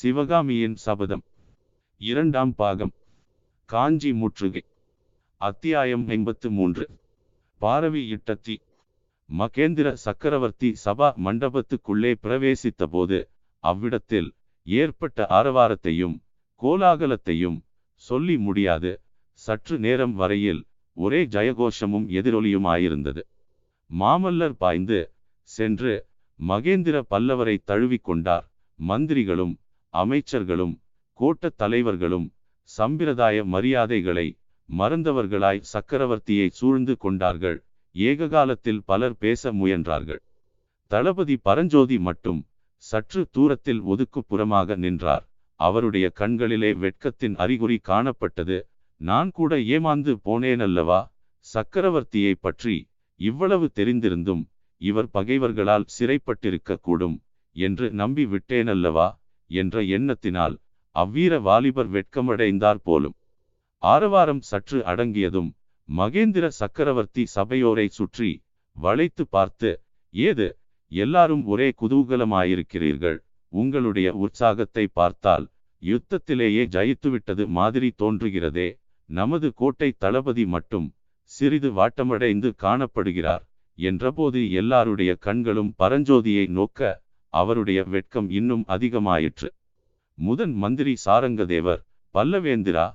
சிவகாமியின் சபதம். இரண்டாம் பாகம். காஞ்சி முற்றுகை. அத்தியாயம் ஐம்பத்து மூன்று. பாரவி இட்டத்தி. மகேந்திர சக்கரவர்த்தி சபா மண்டபத்துக்குள்ளே பிரவேசித்த போது அவ்விடத்தில் ஏற்பட்ட ஆரவாரத்தையும் கோலாகலத்தையும் சொல்லி முடியாது. சற்று நேரம் வரையில் ஒரே ஜயகோஷமும் எதிரொலியுமாயிருந்தது. மாமல்லர் பாய்ந்து சென்று மகேந்திர பல்லவரை தழுவிக்கொண்டார். மந்திரிகளும் அமைச்சர்களும் கோட்டத் தலைவர்களும் சம்பிரதாய மரியாதைகளை மறந்தவர்களாய் சக்கரவர்த்தியை சூழ்ந்து கொண்டார்கள். ஏககாலத்தில் பலர் பேச முயன்றார்கள். தளபதி பரஞ்சோதி மட்டும் சற்று தூரத்தில் ஒதுக்குப்புறமாக நின்றார். அவருடைய கண்களிலே வெட்கத்தின் அறிகுறி காணப்பட்டது. நான் கூட ஏமாந்து போனேனல்லவா? சக்கரவர்த்தியை பற்றி இவ்வளவு தெரிந்திருந்தும் இவர் பகைவர்களால் சிறைப்பட்டிருக்க கூடும் என்று நம்பி விட்டேனல்லவா என்ற எண்ணத்தினால் அவ்வீர வாலிபர் வெட்கமடைந்தார் போலும். ஆரவாரம் சற்று அடங்கியதும் மகேந்திர சக்கரவர்த்தி சபையோரை சுற்றி வளைத்து பார்த்து ஏது எல்லாரும் ஒரே குதூகலமாயிருக்கிறீர்கள். உங்களுடைய உற்சாகத்தை பார்த்தால் யுத்தத்திலேயே ஜயித்துவிட்டது மாதிரி தோன்றுகிறதே. நமது கோட்டை தளபதி மட்டும் சிறிது வாட்டமடைந்து காணப்படுகிறார் என்றபோது எல்லாருடைய கண்களும் பரஞ்சோதியை நோக்க அவருடைய வெட்கம் இன்னும் அதிகமாயிற்று. முதன் மந்திரி சாரங்கதேவர் பல்லவேந்திரா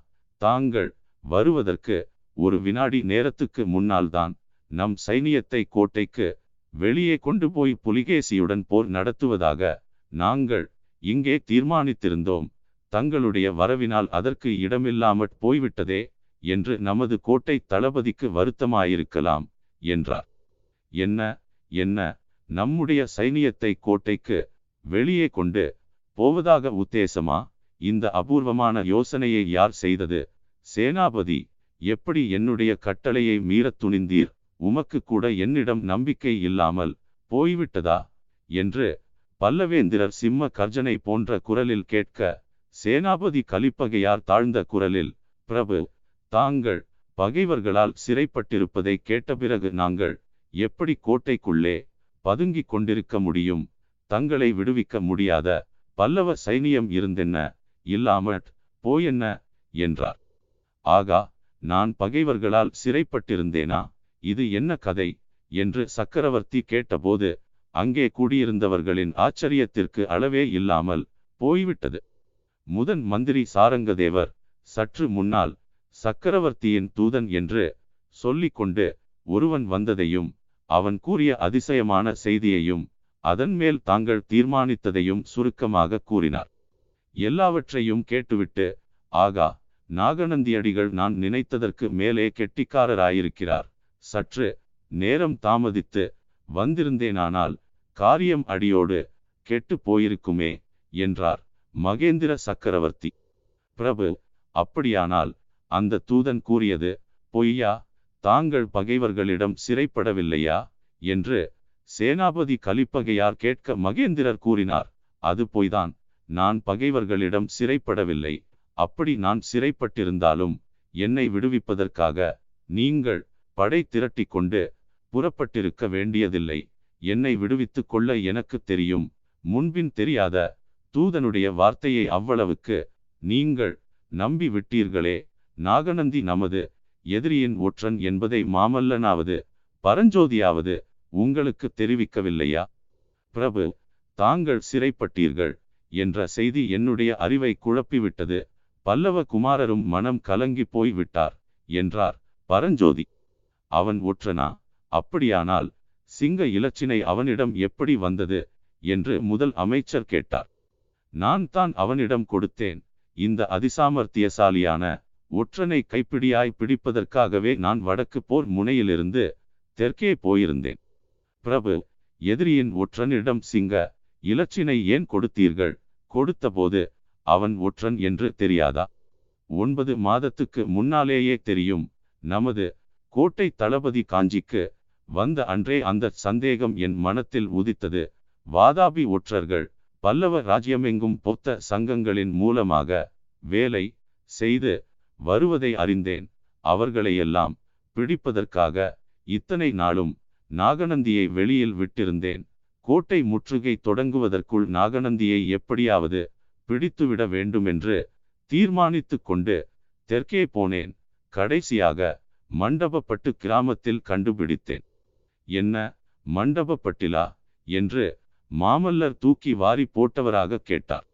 தாங்கள் வருவதற்கு ஒரு வினாடி நேரத்துக்கு முன்னால்தான் நம் சைனியத்தை கோட்டைக்கு வெளியே கொண்டு போய் புலிகேசியுடன் போர் நடத்துவதாக நாங்கள் இங்கே தீர்மானித்திருந்தோம். தங்களுடைய வரவினால் அதற்கு இடமில்லாமற் போய்விட்டதே என்று நமது கோட்டை தளபதிக்கு வருத்தமாயிருக்கலாம் என்றார். என்ன என்ன? நம்முடைய சைனியத்தை கோட்டைக்கு வெளியே கொண்டு போவதாக உத்தேசமா? இந்த அபூர்வமான யோசனையை யார் செய்தது? சேனாபதி எப்படி என்னுடைய கட்டளையை மீறத் துணிந்தீர்? உமக்கு கூட என்னிடம் நம்பிக்கை இல்லாமல் போய்விட்டதா? என்று பல்லவேந்திரர் சிம்ம கர்ஜனை போன்ற குரலில் கேட்க சேனாபதி கலிப்பகையார் தாழ்ந்த குரலில் பிரபு தாங்கள் பகைவர்களால் சிறைப்பட்டிருப்பதை கேட்ட பிறகு நாங்கள் எப்படி கோட்டைக்குள்ளே பதுங்கிக் கொண்டிருக்க முடியும். தங்களை விடுவிக்க முடியாத பல்லவ சைனியம் இருந்தென்ன? இல்லாமற் போயென்ன? என்றார். ஆகா நான் பகைவர்களால் சிறைப்பட்டிருந்தேனா? இது என்ன கதை? என்று சக்கரவர்த்தி கேட்டபோது அங்கே கூடியிருந்தவர்களின் ஆச்சரியத்திற்கு அளவே இல்லாமல் போய்விட்டது. முதன் மந்திரி சாரங்கதேவர் சற்று முன்னால் சக்கரவர்த்தியின் தூதன் என்று சொல்லிக்கொண்டு ஒருவன் வந்ததையும் அவன் கூறிய அதிசயமான செய்தியையும் அதன் மேல் தாங்கள் தீர்மானித்ததையும் சுருக்கமாக கூறினார். எல்லாவற்றையும் கேட்டுவிட்டு ஆகா நாகநந்தியடிகள் நான் நினைத்ததற்கு மேலே கெட்டிக்காரராயிருக்கிறார். சற்று நேரம் தாமதித்து வந்திருந்தேனானால் காரியம் அடியோடு கெட்டு போயிருக்குமே என்றார் மகேந்திர சக்கரவர்த்தி. பிரபு அப்படியானால் அந்த தூதன் கூறியது பொய்யா? தாங்கள் பகைவர்களிடம் சிறைப்படவில்லையா? என்று சேனாபதி கலிப்பகையார் கேட்க மகேந்திரர் கூறினார் அது பொய்தான். நான் பகைவர்களிடம் சிறைப்படவில்லை. அப்படி நான் சிறைப்பட்டிருந்தாலும் என்னை விடுவிப்பதற்காக நீங்கள் படை திரட்டி கொண்டு புறப்பட்டிருக்க வேண்டியதில்லை. என்னை விடுவித்துக் கொள்ள எனக்கு தெரியும். முன்பின் தெரியாத தூதனுடைய வார்த்தையை அவ்வளவுக்கு நீங்கள் நம்பி விட்டீர்களே நாகநந்தி நமது எதிரியின் ஒற்றன் என்பதை மாமல்லனாவது பரஞ்சோதியாவது உங்களுக்கு தெரிவிக்கவில்லையா? பிரபு தாங்கள் சிறைப்பட்டீர்கள் என்ற செய்தி என்னுடைய அறிவை குழப்பிவிட்டது. பல்லவ குமாரரும் மனம் கலங்கி போய் விட்டார் என்றார் பரஞ்சோதி. அவன் ஒற்றனா? அப்படியானால் சிங்க இலச்சினை அவனிடம் எப்படி வந்தது என்று முதல் அமைச்சர் கேட்டார். நான் தான் அவனிடம் கொடுத்தேன். இந்த அதிசாமர்த்தியசாலியான ஒற்றனை கைப்பிடியாய் பிடிப்பதற்காகவே நான் வடக்கு போர் முனையிலிருந்து தெற்கே போயிருந்தேன். பிரபு எதிரியின் ஒற்றனிடம் சிங்க இலச்சினை ஏன் கொடுத்தீர்கள்? கொடுத்தபோது அவன் ஒற்றன் என்று தெரியாதா? ஒன்பது மாதத்துக்கு முன்னாலேயே தெரியும் நமது கோட்டை தளபதி காஞ்சிக்கு வந்த அன்றே அந்த சந்தேகம் என் மனத்தில் உதித்தது. வாதாபி ஒற்றர்கள் பல்லவ ராஜ்யமெங்கும் பொத்த சங்கங்களின் மூலமாக வேலை செய்து வருவதை அறிந்தேன். அவர்களையெல்லாம் பிடிப்பதற்காக இத்தனை நாளும் நாகநந்தியை வெளியில் விட்டிருந்தேன். கோட்டை முற்றுகை தொடங்குவதற்குள் நாகநந்தியை எப்படியாவது பிடித்துவிட வேண்டுமென்று தீர்மானித்து கொண்டு தெற்கே போனேன். கடைசியாக மண்டபப்பட்டு கிராமத்தில் கண்டுபிடித்தேன். என்ன மண்டபப்பட்டிலா? என்று மாமல்லர் தூக்கி வாரி போட்டவராக கேட்டார்.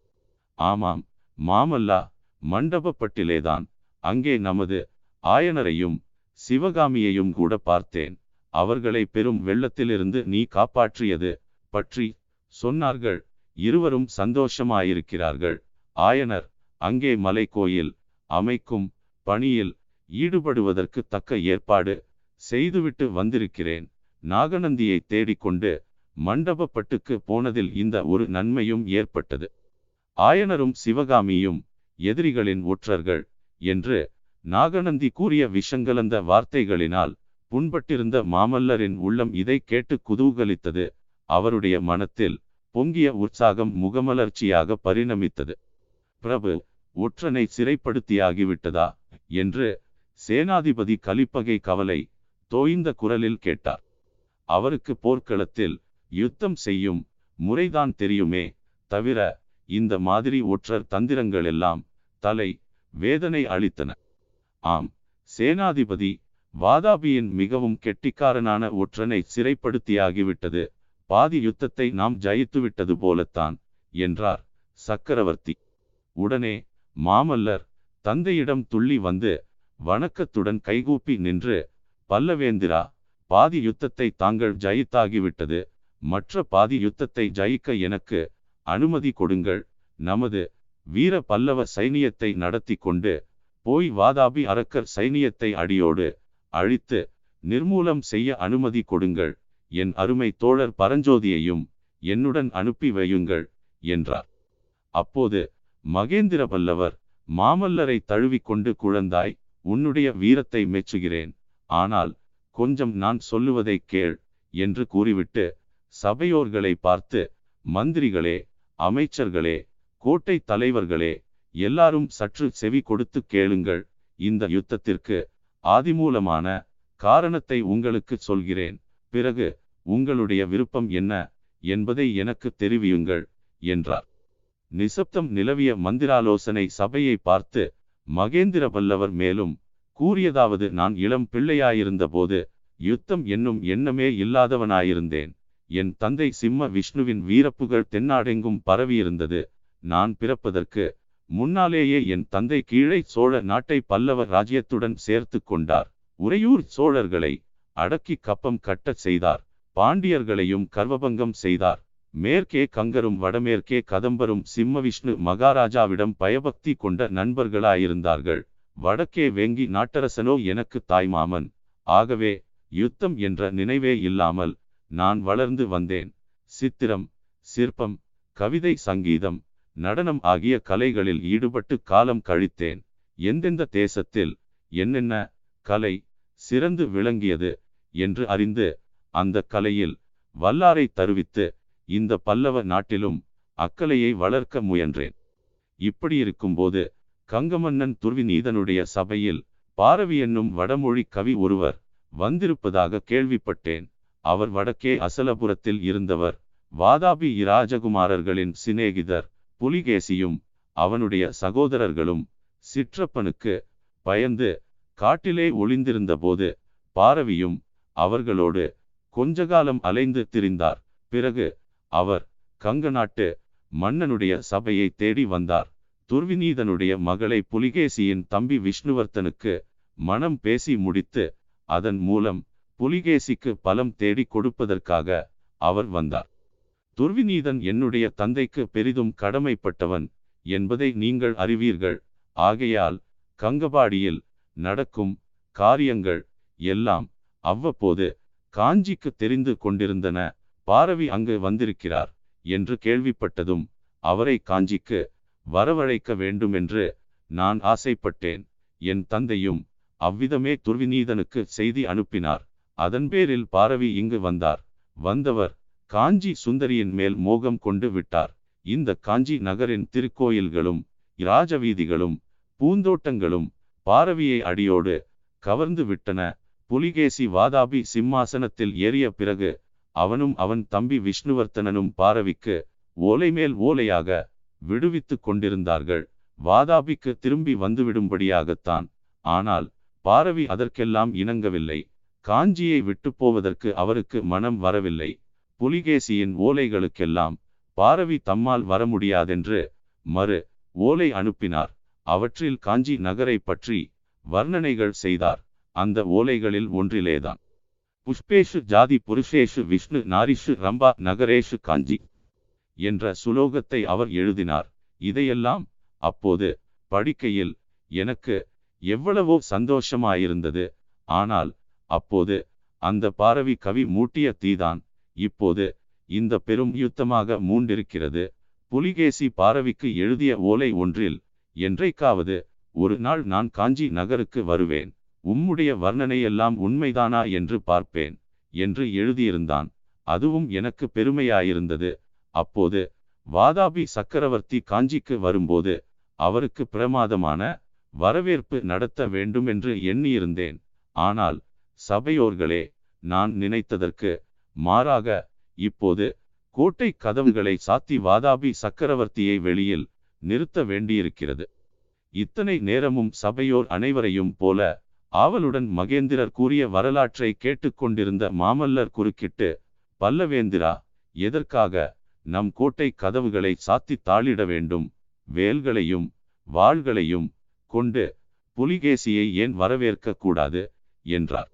ஆமாம் மாமல்லா மண்டபப்பட்டிலேதான். அங்கே நமது ஆயனரையும் சிவகாமியையும் கூட பார்த்தேன். அவர்களை பெரும் வெள்ளத்திலிருந்து நீ காப்பாற்றியது பற்றி சொன்னார்கள். இருவரும் சந்தோஷமாயிருக்கிறார்கள். ஆயனர் அங்கே மலை கோயில் அமைக்கும் பணியில் ஈடுபடுவதற்கு தக்க ஏற்பாடு செய்துவிட்டு வந்திருக்கிறேன். நாகநந்தியை தேடிக்கொண்டு மண்டபப்பட்டுக்கு போனதில் இந்த ஒரு நன்மையும் ஏற்பட்டது. ஆயனரும் சிவகாமியும் எதிரிகளின் ஒற்றர்கள் என்று நாகநந்தி கூறிய விஷங்கலந்த வார்த்தைகளினால் புண்பட்டிருந்த மாமல்லரின் உள்ளம் இதை கேட்டு குதூகலித்தது. அவருடைய மனத்தில் பொங்கிய உற்சாகம் முகமலர்ச்சியாக பரிணமித்தது. பிரபு ஒற்றனை சிறைப்படுத்தியாகிவிட்டதா? என்று சேனாதிபதி கலிப்பகை கவலை தோய்ந்த குரலில் கேட்டார். அவருக்கு போர்க்களத்தில் யுத்தம் செய்யும் முறைதான் தெரியுமே தவிர இந்த மாதிரி ஒற்றர் தந்திரங்களெல்லாம் தலை வேதனை அளித்தன. ஆம் சேனாதிபதி வாதாபியின் மிகவும் கெட்டிக்காரனான ஒற்றனை சிறைப்படுத்தியாகிவிட்டது. பாதி யுத்தத்தை நாம் ஜெயித்துவிட்டது போலத்தான் என்றார் சக்கரவர்த்தி. உடனே மாமல்லர் தந்தையிடம் துள்ளி வந்து வணக்கத்துடன் கைகூப்பி நின்று பல்லவேந்திரா பாதி யுத்தத்தை தாங்கள் ஜெயித்தாகிவிட்டது. மற்ற பாதி யுத்தத்தை ஜெயிக்க எனக்கு அனுமதி கொடுங்கள். நமது வீர பல்லவ சைனியத்தை நடத்தி கொண்டு போய் வாதாபி அரக்கர் சைனியத்தை அடியோடு அழித்து நிர்மூலம் செய்ய அனுமதி கொடுங்கள். என் அருமை தோழர் பரஞ்சோதியையும் என்னுடன் அனுப்பி வையுங்கள் என்றார். அப்போது மகேந்திர பல்லவர் மாமல்லரை தழுவிக்கொண்டு குழந்தாய் உன்னுடைய வீரத்தை மெச்சுகிறேன். ஆனால் கொஞ்சம் நான் சொல்லுவதை கேள் என்று கூறிவிட்டு சபையோர்களை பார்த்து மந்திரிகளே அமைச்சர்களே கோட்டை தலைவர்களே எல்லாரும் சற்று செவி கொடுத்து கேளுங்கள். இந்த யுத்தத்திற்கு ஆதிமூலமான காரணத்தை உங்களுக்கு சொல்கிறேன். பிறகு உங்களுடைய விருப்பம் என்ன என்பதை எனக்கு தெரிவியுங்கள் என்றார். நிசப்தம் நிலவிய மந்திராலோசனை சபையை பார்த்து மகேந்திர பல்லவர் மேலும் கூறியதாவது நான் இளம் பிள்ளையாயிருந்தபோது யுத்தம் என்னும் எண்ணமே இல்லாதவனாயிருந்தேன். என் தந்தை சிம்ம விஷ்ணுவின் வீரப்புகழ் தென்னாடெங்கும் பரவியிருந்தது. நான் பிறப்பதற்கு முன்னாலேயே என் தந்தை கீழே சோழ நாட்டை பல்லவ ராஜ்யத்துடன் சேர்த்து கொண்டார். உறையூர் சோழர்களை அடக்கி கப்பம் கட்டச் செய்தார். பாண்டியர்களையும் கர்வபங்கம் செய்தார். மேற்கே கங்கரும் வடமேற்கே கதம்பரும் சிம்மவிஷ்ணு மகாராஜாவிடம் பயபக்தி கொண்ட நண்பர்களாயிருந்தார்கள். வடக்கே வெங்கி நாட்டரசனோ எனக்கு தாய்மாமன் ஆகவே யுத்தம் என்ற நினைவே இல்லாமல் நான் வளர்ந்து வந்தேன். சித்திரம் சிற்பம் கவிதை சங்கீதம் நடனம் ஆகிய கலைகளில் ஈடுபட்டு காலம் கழித்தேன். எந்தெந்த தேசத்தில் என்னென்ன கலை சிறந்து விளங்கியது என்று அறிந்து அந்த கலையில் வல்லாரை தருவித்து இந்த பல்லவ நாட்டிலும் அக்கலையை வளர்க்க முயன்றேன். இப்படியிருக்கும்போது கங்கமன்னன் துர்விநீதனுடைய சபையில் பாரவி என்னும் வடமொழி கவி ஒருவர் வந்திருப்பதாக கேள்விப்பட்டேன். அவர் வடக்கே அசலபுரத்தில் இருந்தவர். வாதாபி இராஜகுமாரர்களின் சிநேகிதர். புலிகேசியும் அவனுடைய சகோதரர்களும் சிற்றப்பனுக்கு பயந்து காட்டிலே ஒளிந்திருந்தபோது பாரவியும் அவர்களோடு கொஞ்சகாலம் அலைந்து திரிந்தார். பிறகு அவர் கங்க நாட்டு மன்னனுடைய சபையை தேடி வந்தார். துர்விநீதனுடைய மகளை புலிகேசியின் தம்பி விஷ்ணுவர்த்தனுக்கு மனம் பேசி முடித்து அதன் மூலம் புலிகேசிக்கு பலம் தேடி கொடுப்பதற்காக அவர் வந்தார். துர்விநீதன் என்னுடைய தந்தைக்கு பெரிதும் கடமைப்பட்டவன் என்பதை நீங்கள் அறிவீர்கள். ஆகையால் கங்கபாடியில் நடக்கும் காரியங்கள் எல்லாம் அவ்வப்போது காஞ்சிக்கு தெரிந்து கொண்டிருந்தன. பாரவி அங்கு வந்திருக்கிறார் என்று கேள்விப்பட்டதும் அவரை காஞ்சிக்கு வரவழைக்க வேண்டுமென்று நான் ஆசைப்பட்டேன். என் தந்தையும் அவ்விதமே துர்விநீதனுக்கு செய்தி அனுப்பினார். அதன் பேரில் பாரவி இங்கு வந்தார். வந்தவர் காஞ்சி சுந்தரியின் மேல் மோகம் கொண்டு விட்டார். இந்த காஞ்சி நகரின் திருக்கோயில்களும் இராஜவீதிகளும் பூந்தோட்டங்களும் பாரவியை அடியோடு கவர்ந்து விட்டன. புலிகேசி வாதாபி சிம்மாசனத்தில் ஏறிய பிறகு அவனும் அவன் தம்பி விஷ்ணுவர்த்தனனும் பாரவிக்கு ஓலை மேல் ஓலையாக விடுவித்துக் கொண்டிருந்தார்கள். வாதாபிக்கு திரும்பி வந்துவிடும்படியாகத்தான். ஆனால் பாரவி அதற்கெல்லாம் இணங்கவில்லை. காஞ்சியை விட்டு போவதற்கு அவருக்கு மனம் வரவில்லை. புலிகேசியின் ஓலைகளுக்கெல்லாம் பாரவி தம்மால் வர முடியாதென்று மறு ஓலை அனுப்பினார். அவற்றில் காஞ்சி நகரை பற்றி வர்ணனைகள் செய்தார். அந்த ஓலைகளில் ஒன்றிலேதான். புஷ்பேஷு ஜாதி புருஷேஷு விஷ்ணு நாரிஷு ரம்பா நகரேஷு காஞ்சி என்ற சுலோகத்தை அவர் எழுதினார். இதையெல்லாம் அப்போது படிக்கையில் எனக்கு எவ்வளவோ சந்தோஷமாயிருந்தது. ஆனால் அப்போது அந்த பாரவி கவி மூட்டிய தீதான் இப்போது இந்த பெரும் யுத்தமாக மூண்டிருக்கிறது. புலிகேசி பாரவிக்கு எழுதிய ஓலை ஒன்றில் என்றைக்காவது ஒரு நாள் நான் காஞ்சி நகருக்கு வருவேன். உம்முடைய வர்ணனையெல்லாம் உண்மைதானா என்று பார்ப்பேன் என்று எழுதியிருந்தான். அதுவும் எனக்கு பெருமையாயிருந்தது. அப்போது வாதாபி சக்கரவர்த்தி காஞ்சிக்கு வரும்போது அவருக்கு பிரமாதமான வரவேற்பு நடத்த வேண்டுமென்று எண்ணியிருந்தேன். ஆனால் சபையோர்களே நான் நினைத்ததற்கு மாறாக இப்போது கோட்டை கதவுகளை சாத்தி வாதாபி சக்கரவர்த்தியை வெளியில் நிறுத்த வேண்டியிருக்கிறது. இத்தனை நேரமும் சபையோர் அனைவரையும் போல ஆவலுடன் மகேந்திரர் கூறிய வரலாற்றை கேட்டுக்கொண்டிருந்த மாமல்லர் குறுக்கிட்டு பல்லவேந்திரா எதற்காக நம் கோட்டை கதவுகளை சாத்தி தாளிட வேண்டும்? வேல்களையும் வாள்களையும் கொண்டு புலிகேசியை ஏன் வரவேற்க கூடாது? என்றார்.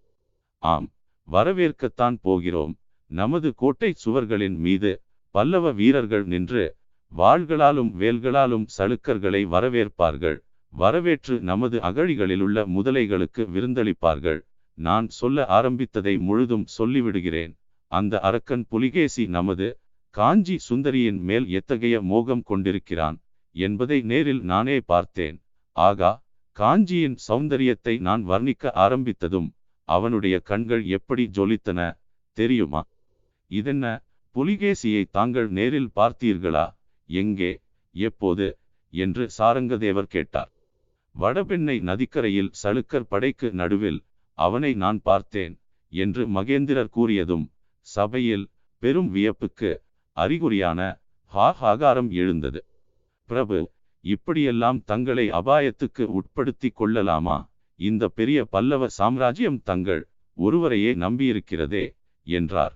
ஆம் வரவேற்கத்தான் போகிறோம். நமது கோட்டை சுவர்களின் மீது பல்லவ வீரர்கள் நின்று வாள்களாலும் வேல்களாலும் சளுக்கர்களை வரவேற்பார்கள். வரவேற்று நமது அகழிகளிலுள்ள முதலைகளுக்கு விருந்தளிப்பார்கள். நான் சொல்ல ஆரம்பித்ததை முழுதும் சொல்லிவிடுகிறேன். அந்த அரக்கன் புலிகேசி நமது காஞ்சி சுந்தரியின் மேல் எத்தகைய மோகம் கொண்டிருக்கிறான் என்பதை நேரில் நானே பார்த்தேன். ஆகா காஞ்சியின் சௌந்தரியத்தை நான் வர்ணிக்க ஆரம்பித்ததும் அவனுடைய கண்கள் எப்படி ஜொலித்தன தெரியுமா? இதென்ன? புலிகேசியை தாங்கள் நேரில் பார்த்தீர்களா? எங்கே? எப்போது? என்று சாரங்கதேவர் கேட்டார். வடபெண்ணை நதிக்கரையில் சளுக்கர் படைக்கு நடுவில் அவனை நான் பார்த்தேன் என்று மகேந்திரர் கூறியதும் சபையில் பெரும் வியப்புக்கு அறிகுறியான ஹாகாரம் எழுந்தது. பிரபு இப்படியெல்லாம் தங்களை அபாயத்துக்கு உட்படுத்தி கொள்ளலாமா? இந்த பெரிய பல்லவ சாம்ராஜ்யம் தங்கள் ஒருவரையே நம்பியிருக்கிறதே என்றார்.